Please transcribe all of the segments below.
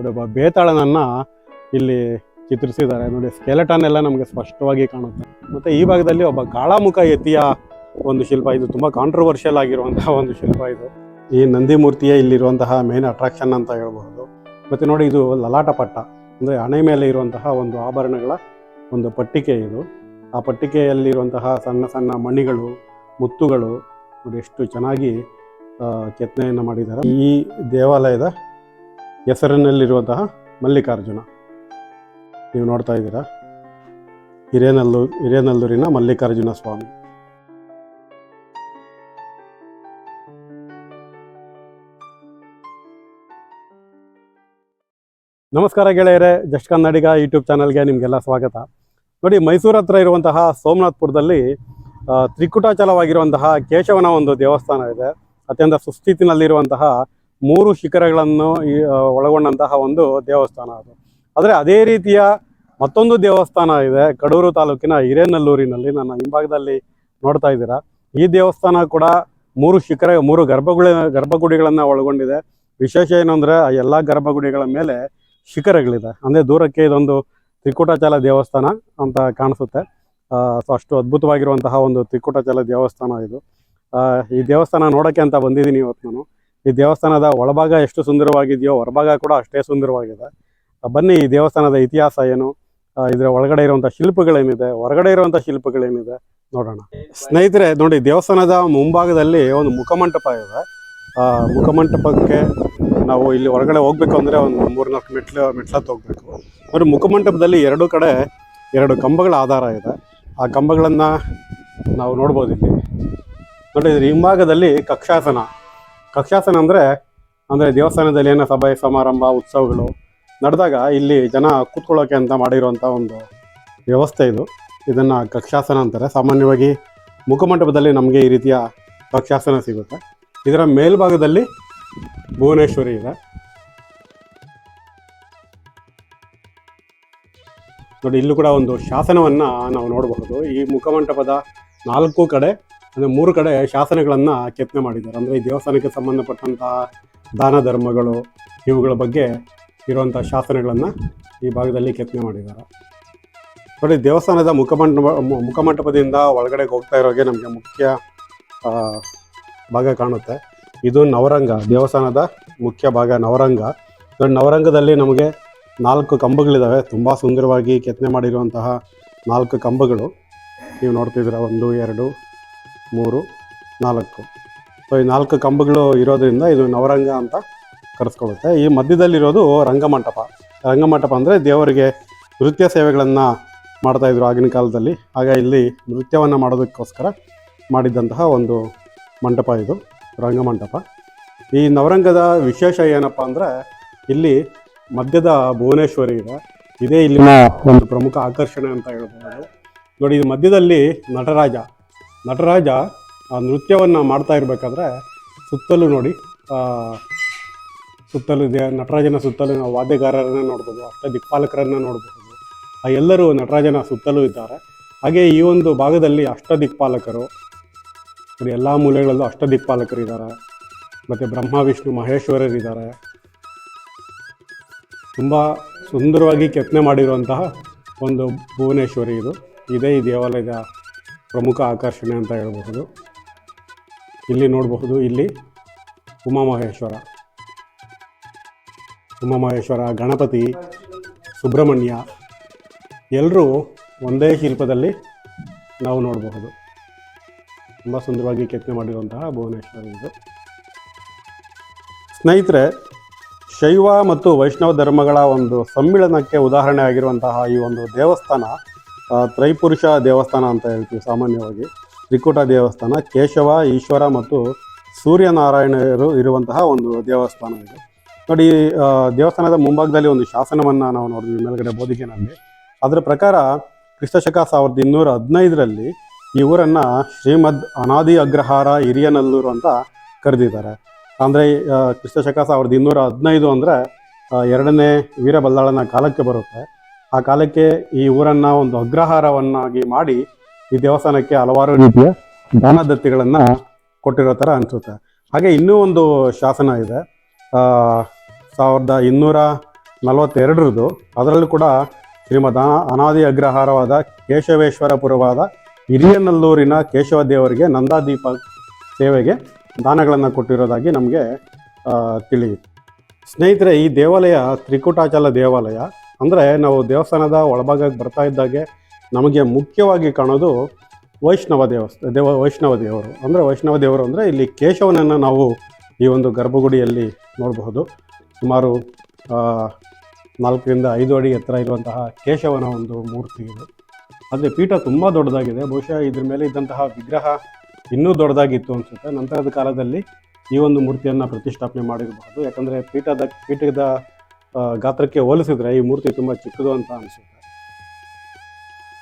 ನೋಡಿ, ಒಬ್ಬ ಬೇತಾಳನನ್ನ ಇಲ್ಲಿ ಚಿತ್ರಿಸಿದ್ದಾರೆ. ನೋಡಿ ಸ್ಕೆಲೆಟನ್ ಎಲ್ಲ ನಮಗೆ ಸ್ಪಷ್ಟವಾಗಿ ಕಾಣುತ್ತೆ. ಮತ್ತೆ ಈ ಭಾಗದಲ್ಲಿ ಒಬ್ಬ ಕಾಳಾಮುಖ ಯತಿಯ ಒಂದು ಶಿಲ್ಪ. ಇದು ತುಂಬಾ ಕಾಂಟ್ರವರ್ಷಿಯಲ್ ಆಗಿರುವಂತಹ ಒಂದು ಶಿಲ್ಪ ಇದು. ಈ ನಂದಿ ಮೂರ್ತಿಯೇ ಇಲ್ಲಿರುವಂತಹ ಮೇನ್ ಅಟ್ರಾಕ್ಷನ್ ಅಂತ ಹೇಳ್ಬಹುದು. ಮತ್ತೆ ನೋಡಿ, ಇದು ಲಲಾಟ ಪಟ್ಟ ಅಂದ್ರೆ ಹಣೆ ಮೇಲೆ ಇರುವಂತಹ ಒಂದು ಆಭರಣಗಳ ಒಂದು ಪಟ್ಟಿಕೆ ಇದು. ಆ ಪಟ್ಟಿಕೆಯಲ್ಲಿರುವಂತಹ ಸಣ್ಣ ಸಣ್ಣ ಮಣಿಗಳು, ಮುತ್ತುಗಳು ನೋಡಿ, ಎಷ್ಟು ಚೆನ್ನಾಗಿ ಕೆತ್ತನೆಯನ್ನು ಮಾಡಿದ್ದಾರೆ. ಈ ದೇವಾಲಯದ ಹೆಸರಿನಲ್ಲಿರುವಂತಹ ಮಲ್ಲಿಕಾರ್ಜುನ. ನೀವು ನೋಡ್ತಾ ಇದ್ದೀರಾ? ಹಿರೇನಲ್ಲೂರು ಹಿರೇನಲ್ಲೂರಿನ ಮಲ್ಲಿಕಾರ್ಜುನ ಸ್ವಾಮಿ. ನಮಸ್ಕಾರ ಗೆಳೆಯರೆ, ಜಸ್ಟ್ ಕನ್ನಡಿಗ ಯೂಟ್ಯೂಬ್ ಚಾನಲ್ಗೆ ನಿಮಗೆಲ್ಲ ಸ್ವಾಗತ. ನೋಡಿ, ಮೈಸೂರು ಹತ್ರ ಇರುವಂತಹ ಸೋಮನಾಥ್ಪುರದಲ್ಲಿ ತ್ರಿಕುಟಾಚಲವಾಗಿರುವಂತಹ ಕೇಶವನ ಒಂದು ದೇವಸ್ಥಾನ ಇದೆ. ಅತ್ಯಂತ ಸುಸ್ಥಿತಿನಲ್ಲಿರುವಂತಹ ಮೂರು ಶಿಖರಗಳನ್ನು ಒಳಗೊಂಡಂತಹ ಒಂದು ದೇವಸ್ಥಾನ ಅದು. ಆದರೆ ಅದೇ ರೀತಿಯ ಮತ್ತೊಂದು ದೇವಸ್ಥಾನ ಇದೆ ಕಡೂರು ತಾಲೂಕಿನ ಹಿರೇನಲ್ಲೂರಿನಲ್ಲಿ ನನ್ನ ಹಿಂಭಾಗದಲ್ಲಿ ನೋಡ್ತಾ ಇದ್ದೀರಾ. ಈ ದೇವಸ್ಥಾನ ಕೂಡ ಮೂರು ಶಿಖರ, ಮೂರು ಗರ್ಭಗುಡಿ ಗರ್ಭಗುಡಿಗಳನ್ನು ಒಳಗೊಂಡಿದೆ. ವಿಶೇಷ ಏನು ಅಂದರೆ ಆ ಎಲ್ಲ ಗರ್ಭಗುಡಿಗಳ ಮೇಲೆ ಶಿಖರಗಳಿದೆ. ಅಂದರೆ ದೂರಕ್ಕೆ ಇದೊಂದು ತ್ರಿಕೂಟಾಚಲ ದೇವಸ್ಥಾನ ಅಂತ ಕಾಣಿಸುತ್ತೆ. ಸೊ ಅಷ್ಟು ಅದ್ಭುತವಾಗಿರುವಂತಹ ಒಂದು ತ್ರಿಕೂಟಾಚಲ ದೇವಸ್ಥಾನ ಇದು. ಈ ದೇವಸ್ಥಾನ ನೋಡೋಕ್ಕೆ ಅಂತ ಬಂದಿದ್ದೀನಿ ಇವತ್ತು ನಾನು. ಈ ದೇವಸ್ಥಾನದ ಒಳಭಾಗ ಎಷ್ಟು ಸುಂದರವಾಗಿದೆಯೋ ಹೊರಭಾಗ ಕೂಡ ಅಷ್ಟೇ ಸುಂದರವಾಗಿದೆ. ಬನ್ನಿ ಈ ದೇವಸ್ಥಾನದ ಇತಿಹಾಸ ಏನು? ಇದರ ಒಳಗಡೆ ಇರುವಂಥ ಶಿಲ್ಪಗಳೇನಿದೆ? ಹೊರಗಡೆ ಇರುವಂಥ ಶಿಲ್ಪಗಳೇನಿದೆ? ನೋಡೋಣ. ಸ್ನೇಹಿತರೆ, ನೋಡಿ ದೇವಸ್ಥಾನದ ಮುಂಭಾಗದಲ್ಲಿ ಒಂದು ಮುಖಮಂಟಪ ಇದೆ. ಆ, ಮುಖಮಂಟಪಕ್ಕೆ ನಾವು ಇಲ್ಲಿ ಹೊರಗಡೆ ಹೋಗ್ಬೇಕು ಅಂದರೆ ಒಂದು ಮೂರ್ನಾಲ್ಕು ಮೆಟ್ಲು ಮೆಟ್ಲತ್ತು ಹೋಗ್ಬೇಕು. ನೋಡಿ ಮುಖಮಂಟಪದಲ್ಲಿ ಎರಡು ಕಡೆ ಎರಡು ಕಂಬಗಳ ಆಧಾರ ಇದೆ. ಆ ಕಂಬಗಳನ್ನು ನಾವು ನೋಡ್ಬೋದು ಇಲ್ಲಿ. ನೋಡಿ ಇದ್ರ ಹಿಂಭಾಗದಲ್ಲಿ ಕಕ್ಷಾಸನ. ಕಕ್ಷಾಸನ ಅಂದರೆ ಅಂದರೆ ದೇವಸ್ಥಾನದಲ್ಲಿ ಏನೋ ಸಭೆ, ಸಮಾರಂಭ, ಉತ್ಸವಗಳು ನಡೆದಾಗ ಇಲ್ಲಿ ಜನ ಕೂತ್ಕೊಳ್ಳೋಕೆ ಅಂತ ಮಾಡಿರುವಂಥ ಒಂದು ವ್ಯವಸ್ಥೆ ಇದು. ಇದನ್ನು ಕಕ್ಷಾಸನ ಅಂತಾರೆ. ಸಾಮಾನ್ಯವಾಗಿ ಮುಖಮಂಟಪದಲ್ಲಿ ನಮಗೆ ಈ ರೀತಿಯ ಕಕ್ಷಾಸನ ಸಿಗುತ್ತೆ. ಇದರ ಮೇಲ್ಭಾಗದಲ್ಲಿ ಭುವನೇಶ್ವರಿ ಇದೆ. ನೋಡಿ, ಇಲ್ಲೂ ಕೂಡ ಒಂದು ಶಾಸನವನ್ನು ನಾವು ನೋಡಬಹುದು. ಈ ಮುಖಮಂಟಪದ ನಾಲ್ಕು ಕಡೆ ಅಂದರೆ ಮೂರು ಕಡೆ ಶಾಸನಗಳನ್ನು ಕೆತ್ತನೆ ಮಾಡಿದ್ದಾರೆ. ಅಂದರೆ ಈ ದೇವಸ್ಥಾನಕ್ಕೆ ಸಂಬಂಧಪಟ್ಟಂತಹ ದಾನ ಧರ್ಮಗಳು ಇವುಗಳ ಬಗ್ಗೆ ಇರುವಂಥ ಶಾಸನಗಳನ್ನು ಈ ಭಾಗದಲ್ಲಿ ಕೆತ್ತನೆ ಮಾಡಿದ್ದಾರೆ. ನೋಡಿ, ದೇವಸ್ಥಾನದ ಮುಖಮಂಟಪ ಮುಖಮಂಟಪದಿಂದ ಒಳಗಡೆ ಹೋಗ್ತಾ ಇರೋಗೆ ನಮಗೆ ಮುಖ್ಯ ಭಾಗ ಕಾಣುತ್ತೆ. ಇದು ನವರಂಗ, ದೇವಸ್ಥಾನದ ಮುಖ್ಯ ಭಾಗ ನವರಂಗ. ನವರಂಗದಲ್ಲಿ ನಮಗೆ ನಾಲ್ಕು ಕಂಬಗಳಿದ್ದಾವೆ ತುಂಬ ಸುಂದರವಾಗಿ ಕೆತ್ತನೆ ಮಾಡಿರುವಂತಹ ನಾಲ್ಕು ಕಂಬಗಳು. ನೀವು ನೋಡ್ತಿದ್ದೀರಾ, ಒಂದು, ಎರಡು ಮೂರು, ನಾಲ್ಕು. ಸೊ ಈ ನಾಲ್ಕು ಕಂಬಗಳು ಇರೋದ್ರಿಂದ ಇದು ನವರಂಗ ಅಂತ ಕರೆಸ್ಕೊಳ್ಳುತ್ತೆ ಈ ಮಧ್ಯದಲ್ಲಿರೋದು ರಂಗಮಂಟಪ. ರಂಗಮಂಟಪ ಅಂದರೆ ದೇವರಿಗೆ ನೃತ್ಯ ಸೇವೆಗಳನ್ನು ಮಾಡ್ತಾಯಿದ್ರು ಆಗಿನ ಕಾಲದಲ್ಲಿ. ಆಗ ಇಲ್ಲಿ ನೃತ್ಯವನ್ನು ಮಾಡೋದಕ್ಕೋಸ್ಕರ ಮಾಡಿದ್ದಂತಹ ಒಂದು ಮಂಟಪ ಇದು, ರಂಗಮಂಟಪ. ಈ ನವರಂಗದ ವಿಶೇಷ ಏನಪ್ಪ ಅಂದರೆ ಇಲ್ಲಿ ಮಧ್ಯದ ಭುವನೇಶ್ವರಿ ಇದೆ. ಇದೇ ಇಲ್ಲಿನ ಒಂದು ಪ್ರಮುಖ ಆಕರ್ಷಣೆ ಅಂತ ಹೇಳ್ಬೋದು. ನೋಡಿ, ಇದು ಮಧ್ಯದಲ್ಲಿ ನಟರಾಜ. ನಟರಾಜ ಆ ನೃತ್ಯವನ್ನು ಮಾಡ್ತಾ ಇರಬೇಕಾದ್ರೆ ಸುತ್ತಲೂ ನೋಡಿ ಸುತ್ತಲೂ ಇದೆ, ನಟರಾಜನ ಸುತ್ತಲೂ ನಾವು ವಾದ್ಯಗಾರರನ್ನ ನೋಡ್ಬೋದು, ಅಷ್ಟ ದಿಕ್ಪಾಲಕರನ್ನ ನೋಡಬಹುದು ಆ ಎಲ್ಲರೂ ನಟರಾಜನ ಸುತ್ತಲೂ ಇದ್ದಾರೆ. ಹಾಗೆ ಈ ಒಂದು ಭಾಗದಲ್ಲಿ ಅಷ್ಟ ದಿಕ್ಪಾಲಕರು ಎಲ್ಲ ಮೂಲೆಗಳಲ್ಲೂ ಅಷ್ಟ ದಿಕ್ಪಾಲಕರು ಇದ್ದಾರೆ. ಮತ್ತು ಬ್ರಹ್ಮ, ವಿಷ್ಣು ಮಹೇಶ್ವರರಿದ್ದಾರೆ ತುಂಬ ಸುಂದರವಾಗಿ ಕೆತ್ತನೆ ಮಾಡಿರುವಂತಹ ಒಂದು ಭುವನೇಶ್ವರಿ ಇದು. ಇದೇ ಈ ದೇವಾಲಯದ ಪ್ರಮುಖ ಆಕರ್ಷಣೆ ಅಂತ ಹೇಳಬಹುದು. ಇಲ್ಲಿ ನೋಡಬಹುದು, ಇಲ್ಲಿ ಉಮಾಮಹೇಶ್ವರ. ಉಮಾಮಹೇಶ್ವರ, ಗಣಪತಿ, ಸುಬ್ರಹ್ಮಣ್ಯ ಎಲ್ಲರೂ ಒಂದೇ ಶಿಲ್ಪದಲ್ಲಿ ನಾವು ನೋಡಬಹುದು. ತುಂಬ ಸುಂದರವಾಗಿ ಕೆತ್ತನೆ ಮಾಡಿರುವಂತಹ ಭುವನೇಶ್ವರ ಇದು. ಸ್ನೇಹಿತರೆ, ಶೈವ ಮತ್ತು ವೈಷ್ಣವ ಧರ್ಮಗಳ ಒಂದು ಸಮ್ಮಿಳನಕ್ಕೆ ಉದಾಹರಣೆ ಆಗಿರುವಂತಹ ಈ ಒಂದು ದೇವಸ್ಥಾನ ತ್ರೈಪುರುಷ ದೇವಸ್ಥಾನ ಅಂತ ಹೇಳ್ತೀವಿ ಸಾಮಾನ್ಯವಾಗಿ. ತ್ರಿಕೂಟ ದೇವಸ್ಥಾನ, ಕೇಶವ, ಈಶ್ವರ ಮತ್ತು ಸೂರ್ಯನಾರಾಯಣರು ಇರುವಂತಹ ಒಂದು ದೇವಸ್ಥಾನ ಇದೆ. ನೋಡಿ ದೇವಸ್ಥಾನದ ಮುಂಭಾಗದಲ್ಲಿ ಒಂದು ಶಾಸನವನ್ನು ನಾವು ನೋಡಿದ್ವಿ ಮೇಲ್ಗಡೆ ಬೋಧಿಗೆನಲ್ಲಿ ಅದರ ಪ್ರಕಾರ ಕ್ರಿಸ್ತಶಕ ಸಾವಿರದ ಇನ್ನೂರ ಹದಿನೈದರಲ್ಲಿ ಈ ಊರನ್ನು ಶ್ರೀಮದ್ ಅನಾದಿ ಅಗ್ರಹಾರ ಹಿರಿಯನಲ್ಲೂರು ಅಂತ ಕರೆದಿದ್ದಾರೆ. ಅಂದರೆ ಕ್ರಿಸ್ತಶಕ ಸಾವಿರದ ಇನ್ನೂರ ಹದಿನೈದು ಅಂದರೆ ಎರಡನೇ ವೀರಬಲ್ಲಾಳನ ಕಾಲಕ್ಕೆ ಬರುತ್ತೆ. ಆ ಕಾಲಕ್ಕೆ ಈ ಊರನ್ನ ಒಂದು ಅಗ್ರಹಾರವನ್ನಾಗಿ ಮಾಡಿ ಈ ದೇವಸ್ಥಾನಕ್ಕೆ ಹಲವಾರು ರೀತಿಯ ದಾನದತ್ತಿಗಳನ್ನು ಕೊಟ್ಟಿರೋ ಥರ ಅನಿಸುತ್ತೆ. ಹಾಗೆ ಇನ್ನೂ ಒಂದು ಶಾಸನ ಇದೆ. ಸಾವಿರದ ಇನ್ನೂರ ನಲವತ್ತೆರಡರದು ಅದರಲ್ಲೂ ಕೂಡ ಶ್ರೀಮದ್ ಅನಾದಿ ಅಗ್ರಹಾರವಾದ ಕೇಶವೇಶ್ವರಪುರವಾದ ಹಿರಿಯನಲ್ಲೂರಿನ ಕೇಶವ ದೇವರಿಗೆ ನಂದಾದೀಪ ಸೇವೆಗೆ ದಾನಗಳನ್ನು ಕೊಟ್ಟಿರೋದಾಗಿ ನಮಗೆ ತಿಳಿಯಿತು. ಸ್ನೇಹಿತರೆ, ಈ ದೇವಾಲಯ ತ್ರಿಕೂಟಾಚಲ ದೇವಾಲಯ ಅಂದರೆ ನಾವು ದೇವಸ್ಥಾನದ ಒಳಭಾಗಕ್ಕೆ ಬರ್ತಾ ಇದ್ದಾಗೆ ನಮಗೆ ಮುಖ್ಯವಾಗಿ ಕಾಣೋದು ವೈಷ್ಣವ ದೇವಸ್ಥ ದೇವ, ವೈಷ್ಣವ ದೇವರು. ಅಂದರೆ ವೈಷ್ಣವ ದೇವರು ಅಂದರೆ ಇಲ್ಲಿ ಕೇಶವನನ್ನು ನಾವು ಈ ಒಂದು ಗರ್ಭಗುಡಿಯಲ್ಲಿ ನೋಡಬಹುದು. ಸುಮಾರು ನಾಲ್ಕರಿಂದ ಐದು ಅಡಿ ಎತ್ತರ ಇರುವಂತಹ ಕೇಶವನ ಒಂದು ಮೂರ್ತಿ ಇದು. ಆದರೆ ಪೀಠ ತುಂಬ ದೊಡ್ಡದಾಗಿದೆ. ಬಹುಶಃ ಇದ್ರ ಮೇಲೆ ಇದ್ದಂತಹ ವಿಗ್ರಹ ಇನ್ನೂ ದೊಡ್ಡದಾಗಿತ್ತು ಅನಿಸುತ್ತೆ. ನಂತರದ ಕಾಲದಲ್ಲಿ ಈ ಒಂದು ಮೂರ್ತಿಯನ್ನು ಪ್ರತಿಷ್ಠಾಪನೆ ಮಾಡಿರಬಹುದು. ಯಾಕಂದರೆ ಪೀಠದ ಪೀಠದ ಗಾತ್ರಕ್ಕೆ ಹೋಲಿಸಿದ್ರೆ ಈ ಮೂರ್ತಿ ತುಂಬ ಚಿಕ್ಕದು ಅಂತ ಅನಿಸುತ್ತೆ.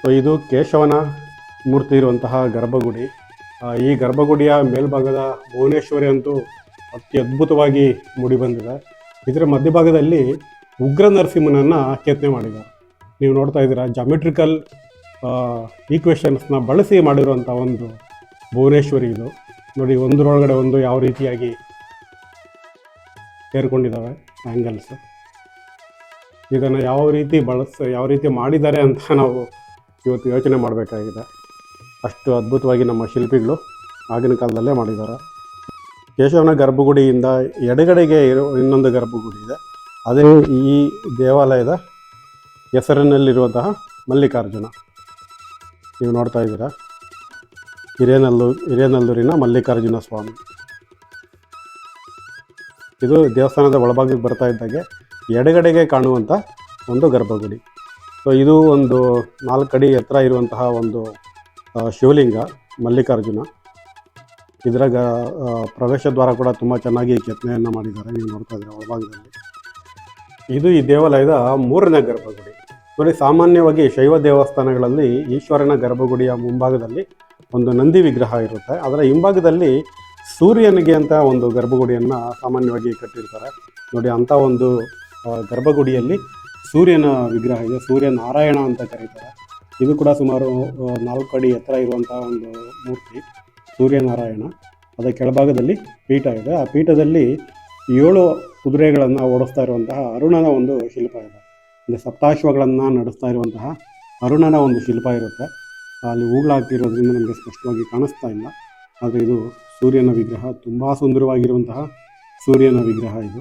ಸೊ ಇದು ಕೇಶವನ ಮೂರ್ತಿ ಇರುವಂತಹ ಗರ್ಭಗುಡಿ. ಈ ಗರ್ಭಗುಡಿಯ ಮೇಲ್ಭಾಗದ ಭುವನೇಶ್ವರಿ ಅಂತೂ ಅತಿ ಅದ್ಭುತವಾಗಿ ಮೂಡಿಬಂದಿದೆ ಇದರ ಮಧ್ಯಭಾಗದಲ್ಲಿ ಉಗ್ರ ನರಸಿಂಹನನ್ನು ಕೆತ್ತನೆ ಮಾಡಿದ್ದಾರೆ. ನೀವು ನೋಡ್ತಾ ಇದ್ದೀರಾ ಜಾಮೆಟ್ರಿಕಲ್ ಈಕ್ವೇಷನ್ಸ್ನ ಬಳಸಿ ಮಾಡಿರುವಂಥ ಒಂದು ಭುವನೇಶ್ವರಿ ಇದು. ನೋಡಿ, ಒಂದರೊಳಗಡೆ ಒಂದು ಯಾವ ರೀತಿಯಾಗಿ ಸೇರಿಕೊಂಡಿದ್ದಾವೆ ಆ್ಯಂಗಲ್ಸ್ ಇದನ್ನು ಯಾವ ರೀತಿ ಬಳಸ ಯಾವ ರೀತಿ ಮಾಡಿದ್ದಾರೆ ಅಂತ ನಾವು ಇವತ್ತು ಯೋಚನೆ ಮಾಡಬೇಕಾಗಿದೆ. ಅಷ್ಟು ಅದ್ಭುತವಾಗಿ ನಮ್ಮ ಶಿಲ್ಪಿಗಳು ಆಗಿನ ಕಾಲದಲ್ಲೇ ಮಾಡಿದ್ದಾರೆ. ಕೇಶವನ ಗರ್ಭಗುಡಿಯಿಂದ ಎಡಗಡೆಗೆ ಇರೋ ಇನ್ನೊಂದು ಗರ್ಭಗುಡಿ ಇದೆ. ಅದೇ ಈ ದೇವಾಲಯದ ಹೆಸರಿನಲ್ಲಿರುವಂತಹ ಮಲ್ಲಿಕಾರ್ಜುನ. ನೀವು ನೋಡ್ತಾ ಇದ್ದೀರಾ? ಹಿರೇನಲ್ಲೂ ಹಿರೇನಲ್ಲೂರಿನ ಮಲ್ಲಿಕಾರ್ಜುನ ಸ್ವಾಮಿ. ಇದು ದೇವಸ್ಥಾನದ ಒಳಭಾಗಕ್ಕೆ ಬರ್ತಾ ಇದ್ದಾಗೆ ಎಡಗಡೆಗೆ ಕಾಣುವಂಥ ಒಂದು ಗರ್ಭಗುಡಿ. ಸೊ ಇದು ಒಂದು ನಾಲ್ಕು ಅಡಿ ಎತ್ತರ ಇರುವಂತಹ ಒಂದು ಶಿವಲಿಂಗ, ಮಲ್ಲಿಕಾರ್ಜುನ. ಇದರ ಗ ಪ್ರವೇಶ ದ್ವಾರ ಕೂಡ ತುಂಬ ಚೆನ್ನಾಗಿ ಕೆತ್ತನೆಯನ್ನು ಮಾಡಿದ್ದಾರೆ. ನೀವು ನೋಡ್ತಾ ಇದ್ದೀರಾ ಒಳಭಾಗದಲ್ಲಿ. ಇದು ಈ ದೇವಾಲಯದ ಮೂರನೇ ಗರ್ಭಗುಡಿ. ನೋಡಿ ಸಾಮಾನ್ಯವಾಗಿ ಶೈವ ದೇವಸ್ಥಾನಗಳಲ್ಲಿ ಈಶ್ವರನ ಗರ್ಭಗುಡಿಯ ಮುಂಭಾಗದಲ್ಲಿ ಒಂದು ನಂದಿ ವಿಗ್ರಹ ಇರುತ್ತೆ. ಅದರ ಹಿಂಭಾಗದಲ್ಲಿ ಸೂರ್ಯನಿಗೆ ಅಂತ ಒಂದು ಗರ್ಭಗುಡಿಯನ್ನು ಸಾಮಾನ್ಯವಾಗಿ ಕಟ್ಟಿರ್ತಾರೆ. ನೋಡಿ, ಅಂಥ ಒಂದು ಗರ್ಭಗುಡಿಯಲ್ಲಿ ಸೂರ್ಯನ ವಿಗ್ರಹ ಇದೆ. ಸೂರ್ಯ ನಾರಾಯಣ ಅಂತ ಕರೀತಾರೆ. ಇದು ಕೂಡ ಸುಮಾರು ನಾಲ್ಕು ಅಡಿ ಎತ್ತರ ಇರುವಂತಹ ಒಂದು ಮೂರ್ತಿ, ಸೂರ್ಯನಾರಾಯಣ. ಅದರ ಕೆಳಭಾಗದಲ್ಲಿ ಪೀಠ ಇದೆ. ಆ ಪೀಠದಲ್ಲಿ ಏಳು ಕುದುರೆಗಳನ್ನು ಓಡಿಸ್ತಾ ಇರುವಂತಹ ಅರುಣನ ಒಂದು ಶಿಲ್ಪ ಇದೆ. ಅಂದರೆ ಸಪ್ತಾಶ್ವಗಳನ್ನು ನಡೆಸ್ತಾ ಇರುವಂತಹ ಅರುಣನ ಒಂದು ಶಿಲ್ಪ ಇರುತ್ತೆ. ಅಲ್ಲಿ ಹೂಗಳಾಗ್ತಿರೋದ್ರಿಂದ ನಮಗೆ ಸ್ಪಷ್ಟವಾಗಿ ಕಾಣಿಸ್ತಾ ಇಲ್ಲ. ಆದರೆ ಇದು ಸೂರ್ಯನ ವಿಗ್ರಹ. ತುಂಬ ಸುಂದರವಾಗಿರುವಂತಹ ಸೂರ್ಯನ ವಿಗ್ರಹ ಇದು.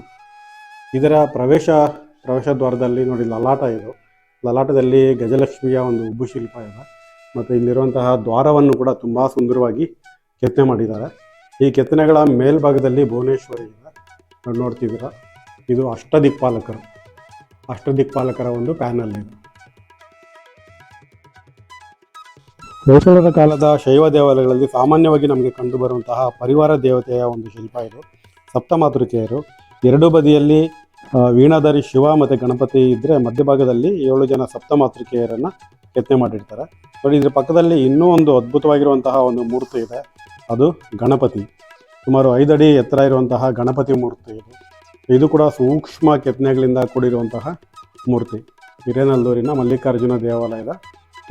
ಇದರ ಪ್ರವೇಶ ಪ್ರವೇಶ ದ್ವಾರದಲ್ಲಿ ನೋಡಿ ಲಲಾಟ ಇದು. ಲಲಾಟದಲ್ಲಿ ಗಜಲಕ್ಷ್ಮಿಯ ಒಂದು ಉಬ್ಬು ಶಿಲ್ಪ ಇದೆ. ಮತ್ತು ಇಲ್ಲಿರುವಂತಹ ದ್ವಾರವನ್ನು ಕೂಡ ತುಂಬ ಸುಂದರವಾಗಿ ಕೆತ್ತನೆ ಮಾಡಿದ್ದಾರೆ. ಈ ಕೆತ್ತನೆಗಳ ಮೇಲ್ಭಾಗದಲ್ಲಿ ಭುವನೇಶ್ವರಿ ಇದೆ. ನೋಡಿ ನೋಡ್ತಿದ್ದೀರ? ಇದು ಅಷ್ಟದಿಕ್ಪಾಲಕರು. ಅಷ್ಟದಿಕ್ಪಾಲಕರ ಒಂದು ಪ್ಯಾನಲ್ ಇದೆ. ಹೊಯ್ಸಳರ ಕಾಲದ ಶೈವ ದೇವಾಲಯಗಳಲ್ಲಿ ಸಾಮಾನ್ಯವಾಗಿ ನಮಗೆ ಕಂಡುಬರುವಂತಹ ಪರಿವಾರ ದೇವತೆಯ ಒಂದು ಶಿಲ್ಪ ಇದು. ಸಪ್ತಮಾತೃಕೆಯರು ಎರಡು ಬದಿಯಲ್ಲಿ ವೀಣಾಧಾರಿ ಶಿವ ಮತ್ತು ಗಣಪತಿ ಇದ್ದರೆ ಮಧ್ಯಭಾಗದಲ್ಲಿ ಏಳು ಜನ ಸಪ್ತಮಾತೃಕೆಯರನ್ನು ಕೆತ್ತನೆ ಮಾಡಿರ್ತಾರೆ. ನೋಡಿ, ಇದ್ರ ಪಕ್ಕದಲ್ಲಿ ಇನ್ನೂ ಒಂದು ಅದ್ಭುತವಾಗಿರುವಂತಹ ಒಂದು ಮೂರ್ತಿ ಇದೆ. ಅದು ಗಣಪತಿ. ಸುಮಾರು ಐದಡಿ ಎತ್ತರ ಇರುವಂತಹ ಗಣಪತಿ ಮೂರ್ತಿ ಇದು. ಇದು ಕೂಡ ಸೂಕ್ಷ್ಮ ಕೆತ್ತನೆಗಳಿಂದ ಕೂಡಿರುವಂತಹ ಮೂರ್ತಿ. ಹಿರೇನಲ್ಲೂರಿನ ಮಲ್ಲಿಕಾರ್ಜುನ ದೇವಾಲಯದ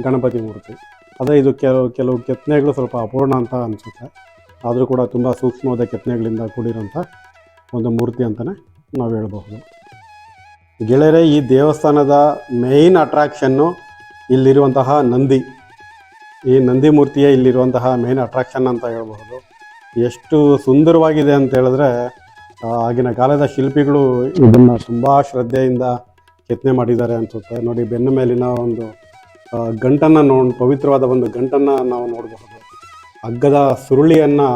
ಗಣಪತಿ ಮೂರ್ತಿ. ಅದೇ ಇದು ಕೆಲವು ಕೆಲವು ಕೆತ್ತನೆಗಳು ಸ್ವಲ್ಪ ಅಪೂರ್ಣ ಅಂತ ಅನಿಸುತ್ತೆ. ಆದರೂ ಕೂಡ ತುಂಬ ಸೂಕ್ಷ್ಮವಾದ ಕೆತ್ತನೆಗಳಿಂದ ಕೂಡಿರೋಂಥ ಒಂದು ಮೂರ್ತಿ ಅಂತಲೇ ನಾವು ಹೇಳ್ಬಹುದು. ಗೆಳೆಯರೆ, ಈ ದೇವಸ್ಥಾನದ ಮೇಯ್ನ್ ಅಟ್ರಾಕ್ಷನ್ನು ಇಲ್ಲಿರುವಂತಹ ನಂದಿ. ಈ ನಂದಿ ಮೂರ್ತಿಯೇ ಇಲ್ಲಿರುವಂತಹ ಮೇಯ್ನ್ ಅಟ್ರಾಕ್ಷನ್ ಅಂತ ಹೇಳ್ಬಹುದು. ಎಷ್ಟು ಸುಂದರವಾಗಿದೆ ಅಂತ ಹೇಳಿದ್ರೆ ಆಗಿನ ಕಾಲದ ಶಿಲ್ಪಿಗಳು ಇದನ್ನು ತುಂಬ ಶ್ರದ್ಧೆಯಿಂದ ಕೆತ್ತನೆ ಮಾಡಿದ್ದಾರೆ ಅನಿಸುತ್ತೆ. ನೋಡಿ, ಬೆನ್ನ ಮೇಲಿನ ಒಂದು ಗಂಟನ್ನು ನೋಡಿ, ಪವಿತ್ರವಾದ ಒಂದು ಗಂಟನ್ನು ನಾವು ನೋಡಬಹುದು. ಹಗ್ಗದ ಸುರುಳಿಯನ್ನು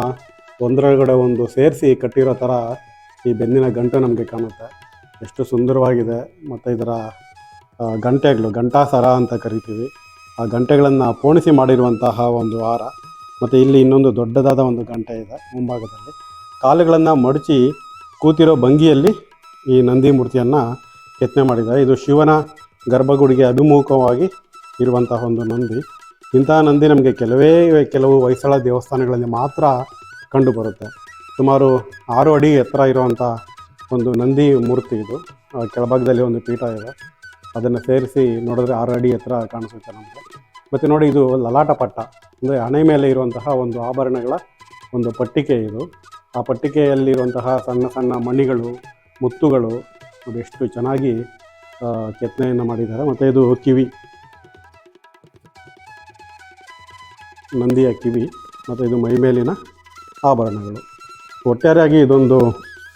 ಒಂದರೊಳಗಡೆ ಒಂದು ಸೇರಿಸಿ ಕಟ್ಟಿರೋ ಥರ ಈ ಬೆನ್ನಿನ ಗಂಟು ನಮಗೆ ಕಾಣುತ್ತೆ. ಎಷ್ಟು ಸುಂದರವಾಗಿದೆ. ಮತ್ತು ಇದರ ಗಂಟೆಗಳು ಗಂಟಾಸರ ಅಂತ ಕರಿತೀವಿ. ಆ ಗಂಟೆಗಳನ್ನು ಪೋಣಿಸಿ ಮಾಡಿರುವಂತಹ ಒಂದು ಹಾರ. ಮತ್ತು ಇಲ್ಲಿ ಇನ್ನೊಂದು ದೊಡ್ಡದಾದ ಒಂದು ಗಂಟೆ ಇದೆ ಮುಂಭಾಗದಲ್ಲಿ. ಕಾಲುಗಳನ್ನು ಮಡಚಿ ಕೂತಿರೋ ಭಂಗಿಯಲ್ಲಿ ಈ ನಂದಿ ಮೂರ್ತಿಯನ್ನು ಕೆತ್ತನೆ ಮಾಡಿದ್ದಾರೆ. ಇದು ಶಿವನ ಗರ್ಭಗುಡಿಗೆ ಅಭಿಮುಖವಾಗಿ ಇರುವಂತಹ ಒಂದು ನಂದಿ. ಇಂತಹ ನಂದಿ ನಮಗೆ ಕೆಲವೇ, ಕೆಲವು ಹೊಯ್ಸಳ ದೇವಸ್ಥಾನಗಳಲ್ಲಿ ಮಾತ್ರ ಕಂಡುಬರುತ್ತೆ. ಸುಮಾರು ಆರು ಅಡಿ ಎತ್ತರ ಇರುವಂಥ ಒಂದು ನಂದಿ ಮೂರ್ತಿ ಇದು. ಕೆಳಭಾಗದಲ್ಲಿ ಒಂದು ಪೀಠ ಇದೆ. ಅದನ್ನು ಸೇರಿಸಿ ನೋಡಿದ್ರೆ ಆರು ಅಡಿ ಎತ್ತರ ಕಾಣಿಸುತ್ತೆ ನಮಗೆ. ಮತ್ತು ನೋಡಿ ಇದು ಲಲಾಟ ಪಟ್ಟ ಅಂದರೆ ಹಣೆ ಮೇಲೆ ಇರುವಂತಹ ಒಂದು ಆಭರಣಗಳ ಒಂದು ಪಟ್ಟಿಕೆ ಇದು. ಆ ಪಟ್ಟಿಕೆಯಲ್ಲಿರುವಂತಹ ಸಣ್ಣ ಸಣ್ಣ ಮಣಿಗಳು, ಮುತ್ತುಗಳು ನೋಡಿ ಎಷ್ಟು ಚೆನ್ನಾಗಿ ಕೆತ್ತನೆಯನ್ನು ಮಾಡಿದ್ದಾರೆ. ಮತ್ತು ಇದು ಕಿವಿ. ನಂದಿಯ ಕಿವಿ. ಮತ್ತು ಇದು ಮೈಮೇಲಿನ ಆಭರಣಗಳು. ಒಟ್ಟಾರೆಯಾಗಿ ಇದೊಂದು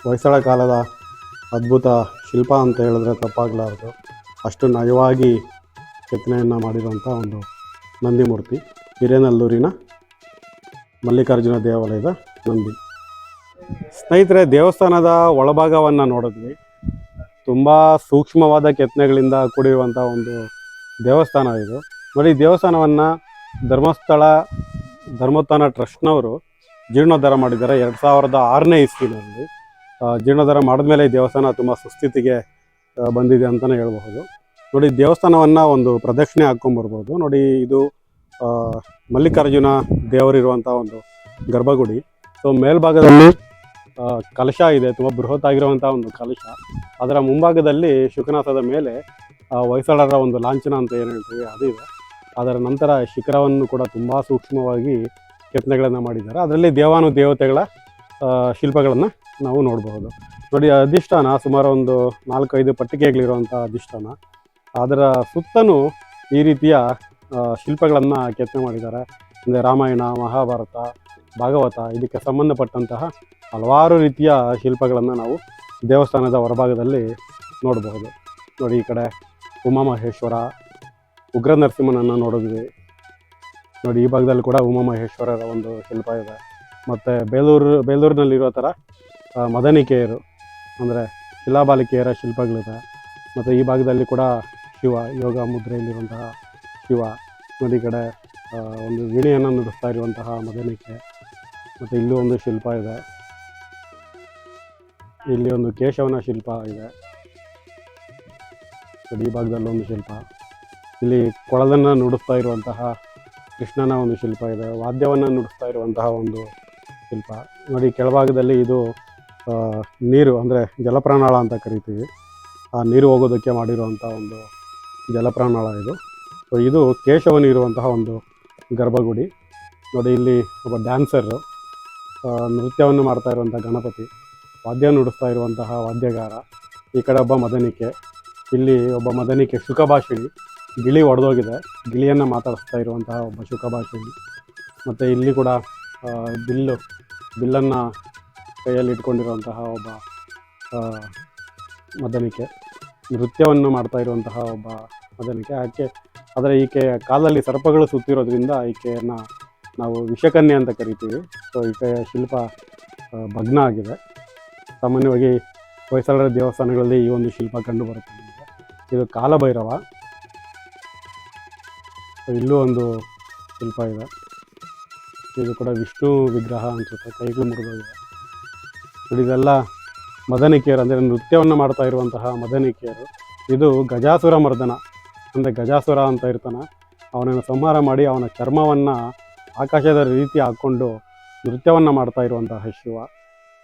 ಹೊಯ್ಸಳ ಕಾಲದ ಅದ್ಭುತ ಶಿಲ್ಪ ಅಂತ ಹೇಳಿದ್ರೆ ತಪ್ಪಾಗಲಾರದು. ಅಷ್ಟು ನಯವಾಗಿ ಕೆತ್ತನೆಯನ್ನು ಮಾಡಿರುವಂಥ ಒಂದು ನಂದಿ ಮೂರ್ತಿ ಹಿರೇನಲ್ಲೂರಿನ ಮಲ್ಲಿಕಾರ್ಜುನ ದೇವಾಲಯದ ನಂದಿ. ಸ್ನೇಹಿತರೆ, ದೇವಸ್ಥಾನದ ಒಳಭಾಗವನ್ನು ನೋಡಿದ್ವಿ. ತುಂಬ ಸೂಕ್ಷ್ಮವಾದ ಕೆತ್ತನೆಗಳಿಂದ ಕೂಡಿರುವಂಥ ಒಂದು ದೇವಸ್ಥಾನ ಇದು. ನೋಡಿ ದೇವಸ್ಥಾನವನ್ನು ಧರ್ಮಸ್ಥಳ ಧರ್ಮೋತ್ಥಾನ ಟ್ರಸ್ಟ್ನವರು ಜೀರ್ಣೋದ್ಧಾರ ಮಾಡಿದ್ದಾರೆ. ಎರಡು ಸಾವಿರದ ಆರನೇ ಇಸ್ವಿನಲ್ಲಿ ಜೀರ್ಣೋದ್ಧಾರ ಮಾಡಿದ್ಮೇಲೆ ಈ ದೇವಸ್ಥಾನ ತುಂಬ ಸುಸ್ಥಿತಿಗೆ ಬಂದಿದೆ ಅಂತಲೇ ಹೇಳ್ಬಹುದು. ನೋಡಿ, ದೇವಸ್ಥಾನವನ್ನು ಒಂದು ಪ್ರದಕ್ಷಿಣೆ ಹಾಕ್ಕೊಂಬರ್ಬೋದು ನೋಡಿ, ಇದು ಮಲ್ಲಿಕಾರ್ಜುನ ದೇವರಿರುವಂಥ ಒಂದು ಗರ್ಭಗುಡಿ. ಸೊ, ಮೇಲ್ಭಾಗದಲ್ಲಿ ಕಲಶ ಇದೆ. ತುಂಬ ಬೃಹತ್ ಆಗಿರುವಂಥ ಒಂದು ಕಲಶ. ಅದರ ಮುಂಭಾಗದಲ್ಲಿ ಶುಕನಾಥದ ಮೇಲೆ ಹೊಯ್ಸಳರ ಒಂದು ಲಾಂಛನ ಅಂತ ಏನು ಹೇಳ್ತೀವಿ, ಅದು ಇದೆ. ಅದರ ನಂತರ ಶಿಖರವನ್ನು ಕೂಡ ತುಂಬ ಸೂಕ್ಷ್ಮವಾಗಿ ಕೆತ್ತನೆಗಳನ್ನು ಮಾಡಿದ್ದಾರೆ. ಅದರಲ್ಲಿ ದೇವಾನು ದೇವತೆಗಳ ಶಿಲ್ಪಗಳನ್ನು ನಾವು ನೋಡಬಹುದು. ನೋಡಿ ಅಧಿಷ್ಠಾನ ಸುಮಾರು ಒಂದು ನಾಲ್ಕೈದು ಪಟ್ಟಿಕೆಗಳಿರುವಂಥ ಅಧಿಷ್ಠಾನ. ಅದರ ಸುತ್ತಲೂ ಈ ರೀತಿಯ ಶಿಲ್ಪಗಳನ್ನು ಕೆತ್ತನೆ ಮಾಡಿದ್ದಾರೆ. ಅಂದರೆ ರಾಮಾಯಣ, ಮಹಾಭಾರತ, ಭಾಗವತ, ಇದಕ್ಕೆ ಸಂಬಂಧಪಟ್ಟಂತಹ ಹಲವಾರು ರೀತಿಯ ಶಿಲ್ಪಗಳನ್ನು ನಾವು ದೇವಸ್ಥಾನದ ಹೊರಭಾಗದಲ್ಲಿ ನೋಡಬಹುದು. ನೋಡಿ, ಈ ಕಡೆ ಉಮಾಮಹೇಶ್ವರ, ಉಗ್ರ ನರಸಿಂಹನನ್ನು ನೋಡಿದ್ವಿ ನೋಡಿ, ಈ ಭಾಗದಲ್ಲಿ ಕೂಡ ಉಮಾಮಹೇಶ್ವರರ ಒಂದು ಶಿಲ್ಪ ಇದೆ. ಮತ್ತು ಬೇಲೂರು, ಬೇಲೂರಿನಲ್ಲಿರೋ ಥರ ಮದನಿಕೆಯರು, ಅಂದರೆ ಶಿಲಾಬಾಲಿಕೆಯರ ಶಿಲ್ಪಗಳಿದೆ. ಮತ್ತು ಈ ಭಾಗದಲ್ಲಿ ಕೂಡ ಶಿವ, ಯೋಗ ಮುದ್ರೆಯಲ್ಲಿರುವಂತಹ ಶಿವ, ನದಿ ಕಡೆ ಒಂದು ವೀಣೆಯನ್ನು ನುಡಿಸ್ತಾ ಇರುವಂತಹ ಮದನಿಕೆ. ಮತ್ತು ಇಲ್ಲೂ ಒಂದು ಶಿಲ್ಪ ಇದೆ. ಇಲ್ಲಿ ಒಂದು ಕೇಶವನ ಶಿಲ್ಪ ಇದೆ. ಈ ಭಾಗದಲ್ಲಿ ಒಂದು ಶಿಲ್ಪ. ಇಲ್ಲಿ ಕೊಳಲನ್ನು ನುಡಿಸ್ತಾ ಇರುವಂತಹ ಕೃಷ್ಣನ ಒಂದು ಶಿಲ್ಪ ಇದೆ, ವಾದ್ಯವನ್ನು ನುಡಿಸ್ತಾ ಇರುವಂತಹ ಒಂದು ಶಿಲ್ಪ. ನೋಡಿ, ಕೆಳಭಾಗದಲ್ಲಿ ಇದು ನೀರು, ಅಂದರೆ ಜಲಪ್ರಾಣಾಳ ಅಂತ ಕರಿತೀವಿ. ಆ ನೀರು ಹೋಗೋದಕ್ಕೆ ಮಾಡಿರುವಂಥ ಒಂದು ಜಲಪ್ರಾಣಾಳ ಇದು. ಸೊ ಇದು ಕೇಶವನ ಇರುವಂತಹ ಒಂದು ಗರ್ಭಗುಡಿ. ನೋಡಿ, ಇಲ್ಲಿ ಒಬ್ಬ ಡ್ಯಾನ್ಸರು ನೃತ್ಯವನ್ನು ಮಾಡ್ತಾ ಇರುವಂಥ ಗಣಪತಿ, ವಾದ್ಯ ನುಡಿಸ್ತಾ ಇರುವಂತಹ ವಾದ್ಯಗಾರ, ಈ ಕಡೆ ಒಬ್ಬ ಮದನಿಕೆ, ಇಲ್ಲಿ ಒಬ್ಬ ಮದನಿಕೆ ಶುಕಭಾಷಿಣಿ. ಗಿಳಿ ಒಡೆದೋಗಿದೆ. ಗಿಳಿಯನ್ನು ಮಾತಾಡಿಸ್ತಾ ಇರುವಂತಹ ಒಬ್ಬ ಶುಕಭಾಷೆಯಲ್ಲಿ ಮತ್ತು ಇಲ್ಲಿ ಕೂಡ ಬಿಲ್ಲು, ಬಿಲ್ಲನ್ನು ಕೈಯಲ್ಲಿ ಇಟ್ಕೊಂಡಿರುವಂತಹ ಒಬ್ಬ ಮದನಿಕೆ, ನೃತ್ಯವನ್ನು ಮಾಡ್ತಾ ಇರುವಂತಹ ಒಬ್ಬ ಮದನಿಕೆ. ಆಕೆ, ಆದರೆ ಈಕೆ ಕಾಲಲ್ಲಿ ಸರ್ಪಗಳು ಸುತ್ತಿರೋದ್ರಿಂದ ಈಕೆಯನ್ನು ನಾವು ವಿಷಕನ್ಯೆ ಅಂತ ಕರಿತೀವಿ. ಸೊ ಈಕೆಯ ಶಿಲ್ಪ ಭಗ್ನ ಆಗಿದೆ. ಸಾಮಾನ್ಯವಾಗಿ ಹೊಯ್ಸಳರ ದೇವಸ್ಥಾನಗಳಲ್ಲಿ ಈ ಒಂದು ಶಿಲ್ಪ ಕಂಡು ಬರುತ್ತೆ ಇದು ಕಾಲಭೈರವ. ಇಲ್ಲೂ ಒಂದು ಶಿಲ್ಪ ಇದೆ. ಇದು ಕೂಡ ವಿಷ್ಣು ವಿಗ್ರಹ ಅನಿಸುತ್ತೆ ಕೈಗಳು ಮುರಿದೋಗಿದೆ. ಇದೆಲ್ಲ ಮದನಿಕೆಯರು ಅಂದರೆ ನೃತ್ಯವನ್ನು ಮಾಡ್ತಾ ಇರುವಂತಹ ಮದನಿಕೆಯರು. ಇದು ಗಜಾಸುರ ಮರ್ದನ. ಅಂದರೆ ಗಜಾಸುರ ಅಂತ ಇರ್ತಾನೆ. ಅವನನ್ನು ಸಂಹಾರ ಮಾಡಿ ಅವನ ಚರ್ಮವನ್ನು ಆಕಾಶದ ರೀತಿ ಹಾಕ್ಕೊಂಡು ನೃತ್ಯವನ್ನು ಮಾಡ್ತಾ ಇರುವಂತಹ ಶಿವ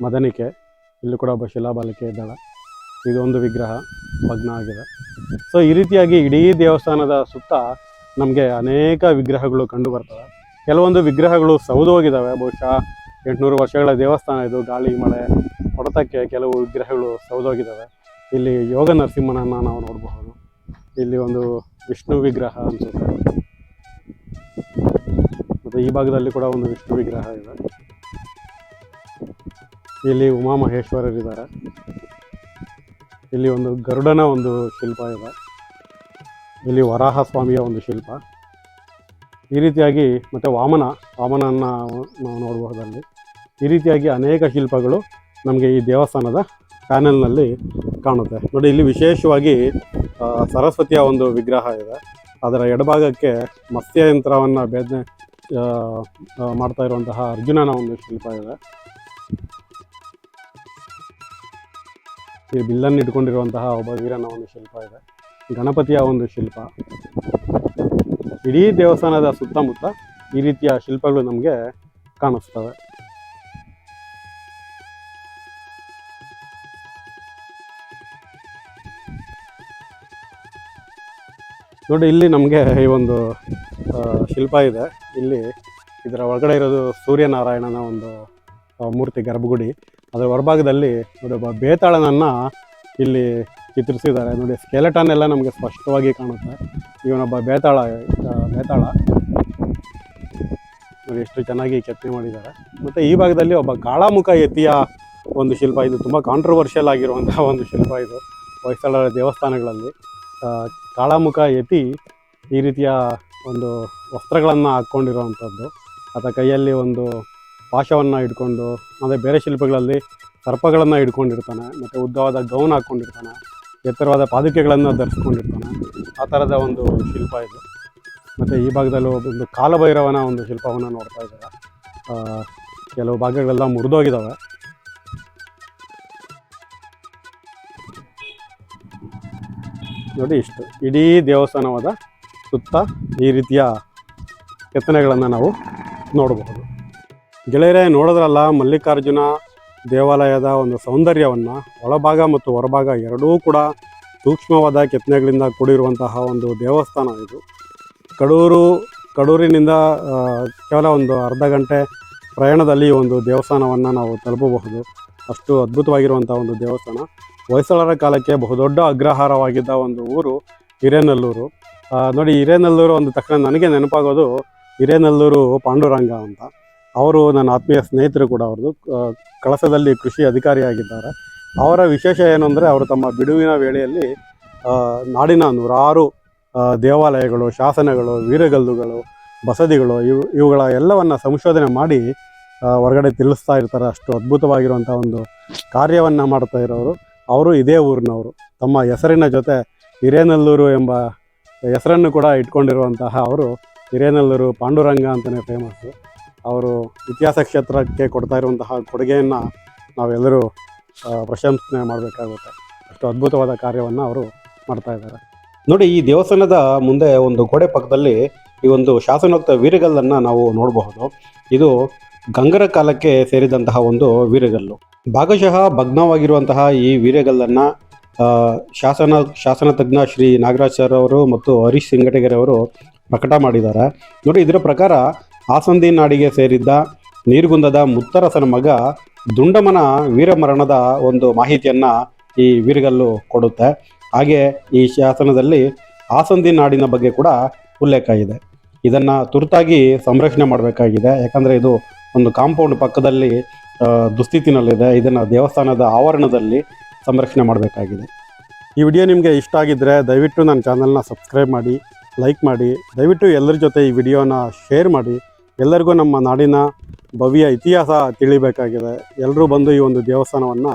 ಮದನಿಕೆ. ಇಲ್ಲೂ ಕೂಡ ಒಬ್ಬ ಶಿಲಾಬಾಲಿಕೆ ಇದ್ದಾಳೆ. ಇದೊಂದು ವಿಗ್ರಹ, ಭಗ್ನ ಆಗಿದೆ. ಸೊ ಈ ರೀತಿಯಾಗಿ ಇಡೀ ದೇವಸ್ಥಾನದ ಸುತ್ತ ನಮಗೆ ಅನೇಕ ವಿಗ್ರಹಗಳು ಕಂಡು ಬರ್ತವೆ. ಕೆಲವೊಂದು ವಿಗ್ರಹಗಳು ಸೌದೋಗಿದ್ದಾವೆ ಬಹುಶಃ ಎಂಟುನೂರು ವರ್ಷಗಳ ದೇವಸ್ಥಾನ ಇದು, ಗಾಳಿ, ಮಳೆ, ಹೊಡೆತಕ್ಕೆ ಕೆಲವು ವಿಗ್ರಹಗಳು ಸೌದೋಗಿದ್ದಾವೆ ಇಲ್ಲಿ ಯೋಗ ನರಸಿಂಹನನ್ನು ನಾವು ನೋಡಬಹುದು. ಇಲ್ಲಿ ಒಂದು ವಿಷ್ಣು ವಿಗ್ರಹ ಅನಿಸುತ್ತೆ. ಮತ್ತು ಈ ಭಾಗದಲ್ಲಿ ಕೂಡ ಒಂದು ವಿಷ್ಣು ವಿಗ್ರಹ ಇದೆ. ಇಲ್ಲಿ ಉಮಾಮಹೇಶ್ವರರಿದ್ದಾರೆ. ಇಲ್ಲಿ ಒಂದು ಗರುಡನ ಒಂದು ಶಿಲ್ಪ ಇದೆ. ಇಲ್ಲಿ ವರಾಹ ಸ್ವಾಮಿಯ ಒಂದು ಶಿಲ್ಪ. ಈ ರೀತಿಯಾಗಿ ಮತ್ತು ವಾಮನ, ವಾಮನನ್ನು ನಾವು ನೋಡಬಹುದಲ್ಲಿ. ಈ ರೀತಿಯಾಗಿ ಅನೇಕ ಶಿಲ್ಪಗಳು ನಮಗೆ ಈ ದೇವಸ್ಥಾನದ ಪ್ಯಾನೆಲ್ನಲ್ಲಿ ಕಾಣುತ್ತೆ. ನೋಡಿ, ಇಲ್ಲಿ ವಿಶೇಷವಾಗಿ ಸರಸ್ವತಿಯ ಒಂದು ವಿಗ್ರಹ ಇದೆ. ಅದರ ಎಡಭಾಗಕ್ಕೆ ಮತ್ಸ್ಯಯಂತ್ರವನ್ನು ಬೇದನೆ ಮಾಡ್ತಾ ಇರುವಂತಹ ಅರ್ಜುನನ ಒಂದು ಶಿಲ್ಪ ಇದೆ. ಈ ಬಿಲ್ಲನ್ನು ಇಟ್ಕೊಂಡಿರುವಂತಹ ಒಬ್ಬ ವೀರನ ಒಂದು ಶಿಲ್ಪ ಇದೆ. ಗಣಪತಿಯ ಒಂದು ಶಿಲ್ಪ. ಇಡೀ ದೇವಸ್ಥಾನದ ಸುತ್ತಮುತ್ತ ಈ ರೀತಿಯ ಶಿಲ್ಪಗಳು ನಮಗೆ ಕಾಣಿಸ್ತವೆ. ನೋಡಿ, ಇಲ್ಲಿ ನಮಗೆ ಈ ಒಂದು ಶಿಲ್ಪ ಇದೆ. ಇಲ್ಲಿ ಇದರ ಒಳಗಡೆ ಇರೋದು ಸೂರ್ಯನಾರಾಯಣನ ಒಂದು ಮೂರ್ತಿ ಗರ್ಭಗುಡಿ. ಅದರ ಹೊರಭಾಗದಲ್ಲಿ ಒಬ್ಬ ಬೇತಾಳನನ್ನು ಇಲ್ಲಿ ಚಿತ್ರಿಸಿದ್ದಾರೆ. ನೋಡಿ ಸ್ಕೆಲೆಟನ್ ಎಲ್ಲ ನಮಗೆ ಸ್ಪಷ್ಟವಾಗಿ ಕಾಣುತ್ತೆ. ಇವನೊಬ್ಬ ಬೇತಾಳ ಬೇತಾಳ. ನೋಡಿ, ಎಷ್ಟು ಚೆನ್ನಾಗಿ ಕೆತ್ತನೆ ಮಾಡಿದ್ದಾರೆ. ಮತ್ತು ಈ ಭಾಗದಲ್ಲಿ ಒಬ್ಬ ಕಾಳಾಮುಖ ಯತಿಯ ಒಂದು ಶಿಲ್ಪ ಇದು ತುಂಬ ಕಾಂಟ್ರವರ್ಷಿಯಲ್ ಆಗಿರುವಂತಹ ಒಂದು ಶಿಲ್ಪ ಇದು ಹೊಯ್ಸಳರ ದೇವಸ್ಥಾನಗಳಲ್ಲಿ. ಕಾಳಾಮುಖ ಯತಿ ಈ ರೀತಿಯ ಒಂದು ವಸ್ತ್ರಗಳನ್ನು ಹಾಕ್ಕೊಂಡಿರುವಂಥದ್ದು ಆತ ಕೈಯಲ್ಲಿ ಒಂದು ಪಾಶವನ್ನು ಇಟ್ಕೊಂಡು ಅಂದರೆ ಬೇರೆ ಶಿಲ್ಪಗಳಲ್ಲಿ ಸರ್ಪಗಳನ್ನು ಹಿಡ್ಕೊಂಡಿರ್ತಾನೆ, ಮತ್ತು ಉದ್ದವಾದ ಗೌನ್ ಹಾಕ್ಕೊಂಡಿರ್ತಾನೆ ಎತ್ತರವಾದ ಪಾದುಕೆಗಳನ್ನು ಧರಿಸ್ಕೊಂಡಿರ್ತಾನೆ. ಆ ಥರದ ಒಂದು ಶಿಲ್ಪ ಇದು. ಮತ್ತು ಈ ಭಾಗದಲ್ಲೂ ಒಂದು ಕಾಲಭೈರವನ ಒಂದು ಶಿಲ್ಪವನ್ನು ನೋಡ್ತಾ ಇದ್ದಾರೆ. ಕೆಲವು ಭಾಗಗಳೆಲ್ಲ ಮುರಿದೋಗಿದ್ದಾವೆ ನೋಡಿ ಇಷ್ಟು. ಇಡೀ ದೇವಸ್ಥಾನವಾದ ಸುತ್ತ ಈ ರೀತಿಯ ಕೆತ್ತನೆಗಳನ್ನು ನಾವು ನೋಡಬಹುದು. ಗೆಳೆಯರೇ, ನೋಡಿದ್ರಲ್ಲ ಮಲ್ಲಿಕಾರ್ಜುನ ದೇವಾಲಯದ ಒಂದು ಸೌಂದರ್ಯವನ್ನು ಒಳಭಾಗ ಮತ್ತು ಹೊರಭಾಗ ಎರಡೂ ಕೂಡ ಸೂಕ್ಷ್ಮವಾದ ಕೆತ್ತನೆಗಳಿಂದ ಕೂಡಿರುವಂತಹ ಒಂದು ದೇವಸ್ಥಾನ ಇದು. ಕಡೂರು, ಕಡೂರಿನಿಂದ ಕೇವಲ ಒಂದು ಅರ್ಧ ಗಂಟೆ ಪ್ರಯಾಣದಲ್ಲಿ ಒಂದು ದೇವಸ್ಥಾನವನ್ನು ನಾವು ತಲುಪಬಹುದು. ಅಷ್ಟು ಅದ್ಭುತವಾಗಿರುವಂಥ ಒಂದು ದೇವಸ್ಥಾನ. ಹೊಯ್ಸಳರ ಕಾಲಕ್ಕೆ ಬಹುದೊಡ್ಡ ಅಗ್ರಹಾರವಾಗಿದ್ದ ಒಂದು ಊರು ಹಿರೇನಲ್ಲೂರು. ನೋಡಿ ಹಿರೇನಲ್ಲೂರು ಒಂದು ತಕ್ಷಣ ನನಗೆ ನೆನಪಾಗೋದು ಹಿರೇನಲ್ಲೂರು ಪಾಂಡುರಂಗ ಅಂತ. ಅವರು ನನ್ನ ಆತ್ಮೀಯ ಸ್ನೇಹಿತರು ಕೂಡ ಅವ್ರದ್ದು ಕಳಸದಲ್ಲಿ ಕೃಷಿ ಅಧಿಕಾರಿಯಾಗಿದ್ದಾರೆ ಅವರ ವಿಶೇಷ ಏನು ಅಂದರೆ ಅವರು ತಮ್ಮ ಬಿಡುವಿನ ವೇಳೆಯಲ್ಲಿ ನಾಡಿನ ನೂರಾರು ದೇವಾಲಯಗಳು, ಶಾಸನಗಳು, ವೀರಗಲ್ಲುಗಳು, ಬಸದಿಗಳು ಇವು, ಇವುಗಳ ಎಲ್ಲವನ್ನು ಸಂಶೋಧನೆ ಮಾಡಿ ಹೊರಗಡೆ ತಿಳಿಸ್ತಾ ಇರ್ತಾರೆ. ಅಷ್ಟು ಅದ್ಭುತವಾಗಿರುವಂಥ ಒಂದು ಕಾರ್ಯವನ್ನು ಮಾಡ್ತಾ ಇರೋರು. ಅವರು ಇದೇ ಊರಿನವರು. ತಮ್ಮ ಹೆಸರಿನ ಜೊತೆ ಹಿರೇನಲ್ಲೂರು ಎಂಬ ಹೆಸರನ್ನು ಕೂಡ ಇಟ್ಕೊಂಡಿರುವಂತಹ ಅವರು ಹಿರೇನಲ್ಲೂರು ಪಾಂಡುರಂಗ ಅಂತಲೇ ಫೇಮಸ್ಸು ಅವರು ಇತಿಹಾಸ ಕ್ಷೇತ್ರಕ್ಕೆ ಕೊಡ್ತಾ ಇರುವಂತಹ ಕೊಡುಗೆಯನ್ನು ನಾವೆಲ್ಲರೂ ಪ್ರಶಂಸನೆ ಮಾಡಬೇಕಾಗುತ್ತೆ. ಅಷ್ಟು ಅದ್ಭುತವಾದ ಕಾರ್ಯವನ್ನು ಅವರು ಮಾಡ್ತಾ ಇದ್ದಾರೆ. ನೋಡಿ, ಈ ದೇವಸ್ಥಾನದ ಮುಂದೆ ಒಂದು ಗೋಡೆ ಪಕ್ಕದಲ್ಲಿ ಈ ಒಂದು ಶಾಸನೋಕ್ತ ವೀರಗಲ್ಲನ್ನು ನಾವು ನೋಡಬಹುದು. ಇದು ಗಂಗರ ಕಾಲಕ್ಕೆ ಸೇರಿದಂತಹ ಒಂದು ವೀರಗಲ್ಲು. ಭಾಗಶಃ ಭಗ್ನವಾಗಿರುವಂತಹ ಈ ವೀರಗಲ್ಲನ್ನು ಶಾಸನ ಶಾಸನ ತಜ್ಞ ಶ್ರೀ ನಾಗರಾಜ್ ಸರ್ ಅವರು ಮತ್ತು ಹರೀಶ್ ಸಿಂಗಟಗೆರೆ ಅವರು ಪ್ರಕಟ ಮಾಡಿದ್ದಾರೆ. ನೋಡಿ, ಇದರ ಪ್ರಕಾರ ಆಸಂದಿ ನಾಡಿಗೆ ಸೇರಿದ್ದ ನೀರ್ಗುಂದದ ಮುತ್ತರಸನ ಮಗ ದುಂಡಮನ ವೀರಮರಣದ ಒಂದು ಮಾಹಿತಿಯನ್ನ ಈ ವೀರಗಲ್ಲು ಕೊಡುತ್ತೆ. ಹಾಗೆ ಈ ಶಾಸನದಲ್ಲಿ ಆಸಂದಿ ನಾಡಿನ ಬಗ್ಗೆ ಕೂಡ ಉಲ್ಲೇಖ ಇದೆ. ಇದನ್ನ ತುರ್ತಾಗಿ ಸಂರಕ್ಷಣೆ ಮಾಡಬೇಕಾಗಿದೆ. ಯಾಕಂದ್ರೆ ಇದು ಒಂದು ಕಾಂಪೌಂಡ್ ಪಕ್ಕದಲ್ಲಿ ದುಸ್ಥಿತಿನಲ್ಲಿದೆ. ಇದನ್ನು ದೇವಸ್ಥಾನದ ಆವರಣದಲ್ಲಿ ಸಂರಕ್ಷಣೆ ಮಾಡಬೇಕಾಗಿದೆ. ಈ ವಿಡಿಯೋ ನಿಮಗೆ ಇಷ್ಟ ಆಗಿದ್ದರೆ ದಯವಿಟ್ಟು ನನ್ನ ಚಾನಲ್ನ ಸಬ್ಸ್ಕ್ರೈಬ್ ಮಾಡಿ ಲೈಕ್ ಮಾಡಿ. ದಯವಿಟ್ಟು ಎಲ್ಲರ ಜೊತೆ ಈ ವಿಡಿಯೋನ ಶೇರ್ ಮಾಡಿ. ಎಲ್ಲರಿಗೂ ನಮ್ಮ ನಾಡಿನ ಭವ್ಯ ಇತಿಹಾಸ ತಿಳಿಬೇಕಾಗಿದೆ. ಎಲ್ಲರೂ ಬಂದು ಈ ಒಂದು ದೇವಸ್ಥಾನವನ್ನು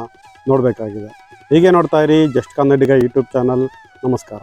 ನೋಡಬೇಕಾಗಿದೆ. ಹೀಗೆ ನೋಡ್ತಾ ಇರಿ ಜಸ್ಟ್ ಕನ್ನಡಿಗ ಯೂಟ್ಯೂಬ್ ಚಾನಲ್. ನಮಸ್ಕಾರ.